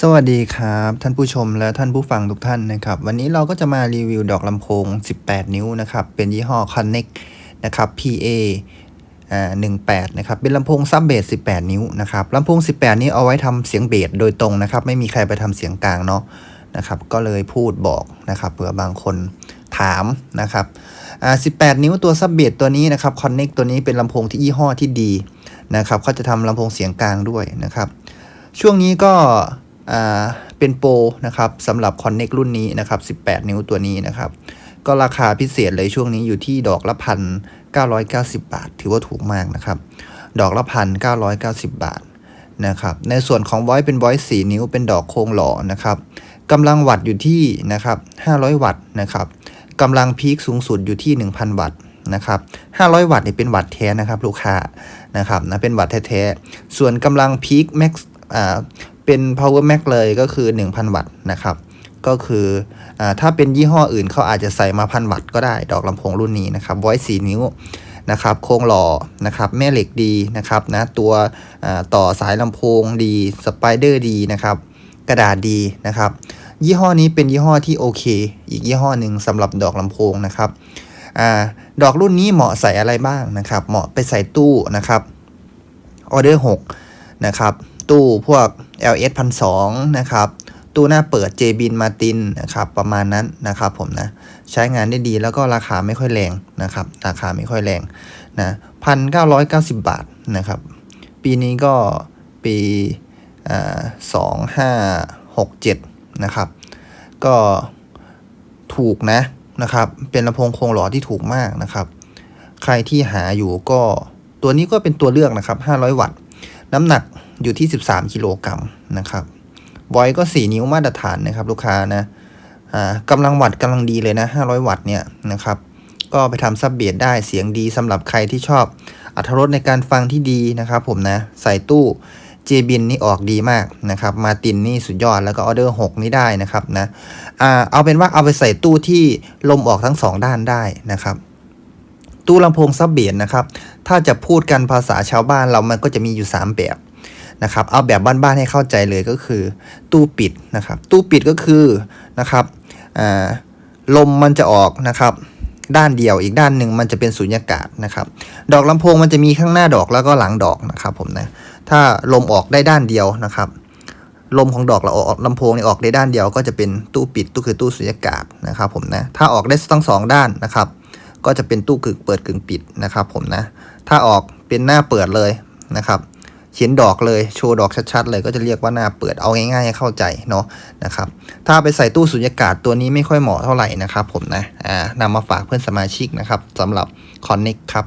สวัสดีครับ ท่านผู้ชมและท่านผู้ฟังทุกท่านนะครับ วันนี้เราก็จะมารีวิวดอกลำโพง 18 นิ้วนะครับ เป็นยี่ห้อ Connect นะครับ PA อ่า18 นะครับ เป็นลำโพงซับเบส 18 นิ้วนะครับลำโพง 18 นี้เอาไว้ทำเสียงเบสโดยตรงนะครับ ไม่มีใครไปทำเสียงกลางเนาะนะครับ ก็เลยพูดบอกนะครับเผื่อบางคนถามนะครับอ่า18 นิ้วตัวซับเบสตัวนี้นะครับ Connect ตัวนี้เป็นลำโพงที่ยี่ห้อที่ดีนะครับเขาจะทำลำโพงเสียงกลางด้วยนะครับ ช่วงนี้ก็ เป็นโปรนะครับสำหรับ Connect รุ่นนี้นะครับ 18 นิ้วตัวนี้นะครับ ก็ราคาพิเศษเลยช่วงนี้อยู่ที่ดอกละพัน990 บาท ถือว่าถูกมากนะครับ ดอกละพัน990 บาทนะครับ ในส่วนของ Voice เป็น Voice 4นิ้วเป็นดอกโครงหล่อนะครับกำลังวัตต์อยู่ที่นะครับ 500 วัตต์นะครับกำลังพีคสูงสุดอยู่ที่ 1,000 วัตต์นะครับ 500 วัตต์นี่เป็นวัตต์แท้นะครับ ลูกค้านะครับนะเป็นวัตต์แท้ๆส่วนกำลังพีคแม็ก อ่าเป็น power max เลยก็คือ 1,000 วัตต์นะครับ ก็คืออาถ้าเป็นยี่ห้ออื่นเขาอาจจะใส่มาพันวัตต์ก็ได้ดอกลำโพงรุ่นนี้นะครับ voice 4 นิ้วนะครับโครงหล่อนะครับแม่เหล็กดีนะครับนะตัวต่อสายลำโพงดีสไปเดอร์ดีนะครับกระดาษดีนะครับ ยี่ห้อนี้เป็นยี่ห้อที่โอเค อีกยี่ห้อหนึ่งสำหรับดอกลำโพงนะครับอดอกรุ่นนี้เหมาะใส่อะไรบ้างนะครับ เหมาะไปใส่ตู้นะครับออเดอร์6นะครับ ตู้พวก LS 1 2 0 0นะครับ ตู้หน้าเปิด j b i n Martin นะครับ ประมาณนั้นนะครับผมนะ ใช้งานได้ดีแล้วก็ราคาไม่ค่อยแรงนะครับ ราคาไม่ค่อยแรงนะพันเก้าร้อยเก้าสิบบาทนะครับ ปีนี้ก็ปีสองห้าหกเจ็ดนะครับ ก็ถูกนะนะครับ เป็นลำโพงโครงหล่อที่ถูกมากนะครับ ใครที่หาอยู่ก็ตัวนี้ก็เป็นตัวเลือกนะครับ 500 วัตต์ น้ำหนัก อยู่ที่ 13 กิโลกรัมนะครับบอยก็ 4 นิ้วมาตรฐานนะครับ ลูกค้านะอ่ากำลังวัตต์กำลังดีเลยนะ 500 วัตต์เนี่ยนะครับ ก็ไปทำซับเบียดได้เสียงดีสำหรับใครที่ชอบอัตรสในการฟังที่ดีนะครับผมนะ ใส่ตู้เจบินนี่ออกดีมากนะครับมาตินนี่สุดยอดแล้วก็ออเดอร์ 6 นี่ได้นะครับนะอ่าเอาเป็นว่าเอาไปใส่ตู้ที่ลมออกทั้งสองด้านได้นะครับ ตู้ลำโพงซับเบียดนะครับ ถ้าจะพูดกันภาษาชาวบ้านเรามันก็จะมีอยู่ 3 แบบ นะครับเอาแบบบ้านๆให้เข้าใจเลยก็คือ ตู้ปิดนะครับ ตู้ปิดก็คือนะครับลมมันจะออกนะครับด้านเดียวอีกด้านหนึ่งมันจะเป็นสุญญากาศนะครับ ดอกลำโพงมันจะมีข้างหน้าดอกแล้วก็หลังดอกนะครับผมนะถ้าลมออกได้ด้านเดียวนะครับ ลมของดอกเราออกลำโพงนี่ออกได้ด้านเดียว ก็จะเป็นตู้ปิดตู้คือตู้สุญญากาศนะครับผมนะถ้าออกได้ทั้งสองด้านนะครับ ก็จะเป็นตู้กึ่งเปิดกึ่งปิดนะครับผมนะถ้าออกเป็นหน้าเปิดเลยนะครับ เขียนดอกเลยโชว์ดอกชัดๆเลยก็จะเรียกว่าหน้าเปิดเอาง่ายๆให้เข้าใจเนาะนะครับถ้าไปใส่ตู้สุญญากาศตัวนี้ไม่ค่อยเหมาะเท่าไหร่นะครับผมนะอ่านำมาฝากเพื่อนสมาชิกนะครับสำหรับ Connect ครับ